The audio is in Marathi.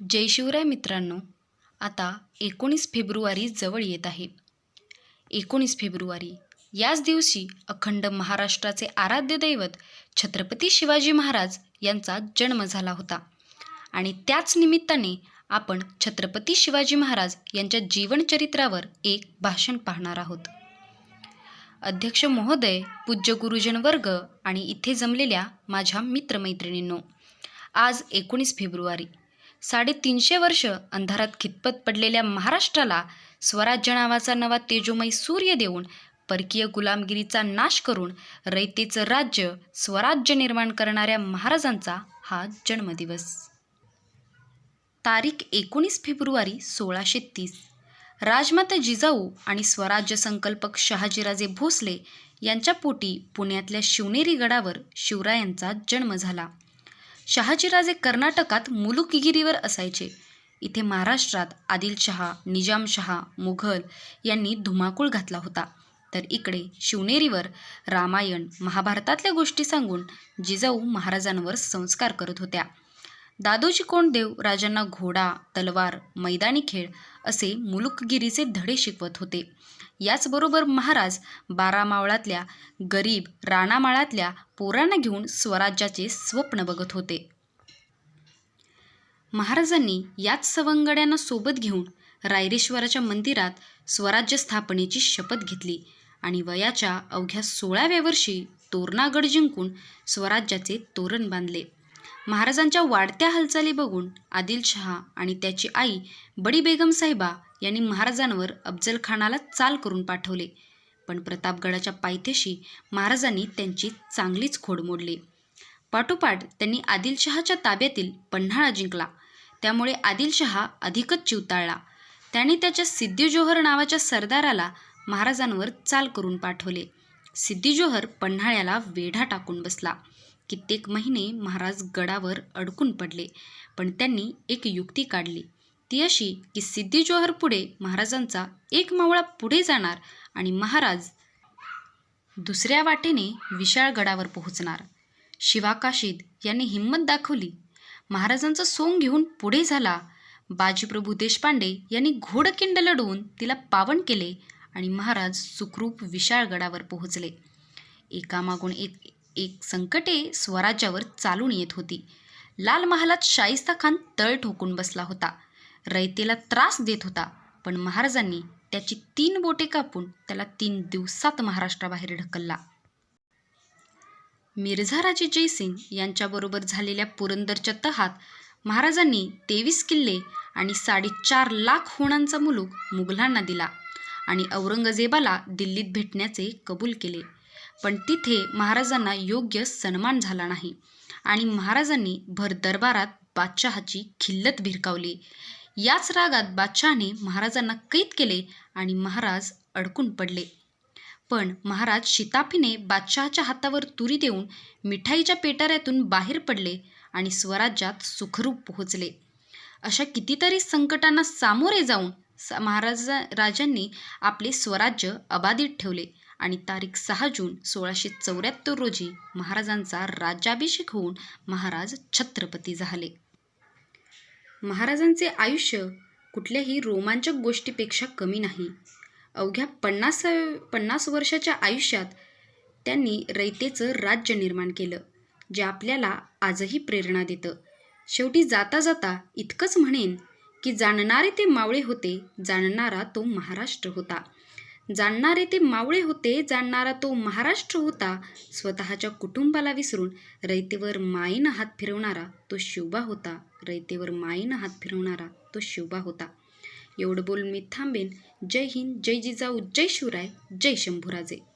जय शिवराय मित्रांनो आता एकोणीस फेब्रुवारी जवळ येत आहे. एकोणीस फेब्रुवारी याच दिवशी अखंड महाराष्ट्राचे आराध्य दैवत छत्रपती शिवाजी महाराज यांचा जन्म झाला होता. आणि त्याच निमित्ताने आपण छत्रपती शिवाजी महाराज यांच्या जीवनचरित्रावर एक भाषण पाहणार आहोत. अध्यक्ष महोदय पूज्य गुरुजन वर्ग आणि इथे जमलेल्या माझ्या मित्रमैत्रिणींनो आज एकोणीस फेब्रुवारी साडेतीनशे वर्ष अंधारात खितपत पडलेल्या महाराष्ट्राला स्वराज्य नावाचा नवा तेजोमय सूर्य देऊन परकीय गुलामगिरीचा नाश करून रयतेचं राज्य स्वराज्य निर्माण करणाऱ्या महाराजांचा हा जन्मदिवस. तारीख एकोणीस फेब्रुवारी सोळाशे तीस. राजमाता जिजाऊ आणि स्वराज्य संकल्पक शहाजीराजे भोसले यांच्या पोटी पुण्यातल्या शिवनेरी गडावर शिवरायांचा जन्म झाला. शहाजीराजे कर्नाटकात मुलुकगिरीवर असायचे. इथे महाराष्ट्रात आदिलशहा निजामशहा मुघल यांनी धुमाकूळ घातला होता. तर इकडे शिवनेरीवर रामायण महाभारतातल्या गोष्टी सांगून जिजाऊ महाराजांवर संस्कार करत होत्या. दादोजी कोंडदेव राजांना घोडा तलवार मैदानी खेळ असे मुलुकगिरीचे धडे शिकवत होते. याचबरोबर महाराज बारा मावळातल्या गरीब राणामाळातल्या पोरांना घेऊन स्वराज्याचे स्वप्न बघत होते. महाराजांनी याच सवंगड्यांना सोबत घेऊन रायरेश्वराच्या मंदिरात स्वराज्य स्थापनेची शपथ घेतली आणि वयाच्या अवघ्या सोळाव्या वर्षी तोरणागड जिंकून स्वराज्याचे तोरण बांधले. महाराजांच्या वाढत्या हालचाली बघून आदिलशहा आणि त्याची आई बडी बेगम साहेबा यांनी महाराजांवर अफजलखानाला चाल करून पाठवले. पण प्रतापगडाच्या पायथ्याशी महाराजांनी त्यांची चांगलीच खोड मोडली. पाठोपाठ त्यांनी आदिलशहाच्या ताब्यातील पन्हाळा जिंकला. त्यामुळे आदिलशहा अधिकच चिवताळला. त्याने त्याच्या सिद्धी नावाच्या सरदाराला महाराजांवर चाल करून पाठवले. सिद्धी जोहर पन्हाळ्याला वेढा टाकून बसला. कित्येक महिने महाराज गडावर अडकून पडले पण त्यांनी एक युक्ती काढली. ती अशी की सिद्धी जोहर पुढे महाराजांचा एक मावळा पुढे जाणार आणि महाराज दुसऱ्या वाटेने विशाळ गडावर पोहोचणार. शिवाकाशीद यांनी हिंमत दाखवली. महाराजांचं सोंग घेऊन पुढे झाला. बाजीप्रभू देशपांडे यांनी घोडकिंड लढवून तिला पावन केले आणि महाराज सुखरूप विशाळ गडावर पोहोचले. एकामागून एक एक संकटे स्वराज्यावर चालून येत होती. लाल महालात शाहिस्ता खान तळ ठोकून बसला होता. रयतेला त्रास देत होता पण महाराजांनी त्याची तीन बोटे कापून त्याला तीन दिवसात महाराष्ट्राबाहेर ढकलला. मिर्झाराजे जयसिंग यांच्याबरोबर झालेल्या पुरंदरच्या तहात महाराजांनी तेवीस किल्ले आणि साडेचार लाख होणांचा मुलूक मुघलांना दिला आणि औरंगजेबाला दिल्लीत भेटण्याचे कबूल केले. पण तिथे महाराजांना योग्य सन्मान झाला नाही. आणि महाराजांनी भर दरबारात बादशहाची खिल्लत भिरकावली. याच रागात बादशहाने महाराजांना कैद केले आणि महाराज अडकून पडले. पण महाराज शिताफीने बादशहाच्या हातावर तुरी देऊन मिठाईच्या पेटाऱ्यातून बाहेर पडले आणि स्वराज्यात सुखरूप पोहोचले. अशा कितीतरी संकटांना सामोरे जाऊन स महाराजा राजांनी आपले स्वराज्य अबाधित ठेवले. आणि तारीख सहा जून सोळाशे चौऱ्याहत्तर रोजी महाराजांचा राज्याभिषेक होऊन महाराज छत्रपती झाले. महाराजांचे आयुष्य कुठल्याही रोमांचक गोष्टीपेक्षा कमी नाही. अवघ्या पन्नास पन्नास वर्षाच्या आयुष्यात त्यांनी रयतेचं राज्य निर्माण केलं जे आपल्याला आजही प्रेरणा देतं. शेवटी जाता जाता इतकंच म्हणेन की जाणणारे ते मावळे होते जाणणारा तो महाराष्ट्र होता. जाणणारे ते मावळे होते जाणणारा तो महाराष्ट्र होता. स्वतःच्या कुटुंबाला विसरून रयतेवर माईनं हात फिरवणारा तो शिवबा होता. रयतेवर माईनं हात फिरवणारा तो शिवबा होता. एवढं बोलून मी थांबेन. जय हिंद जय जिजाऊ जय शिवराय जय शंभूराजे.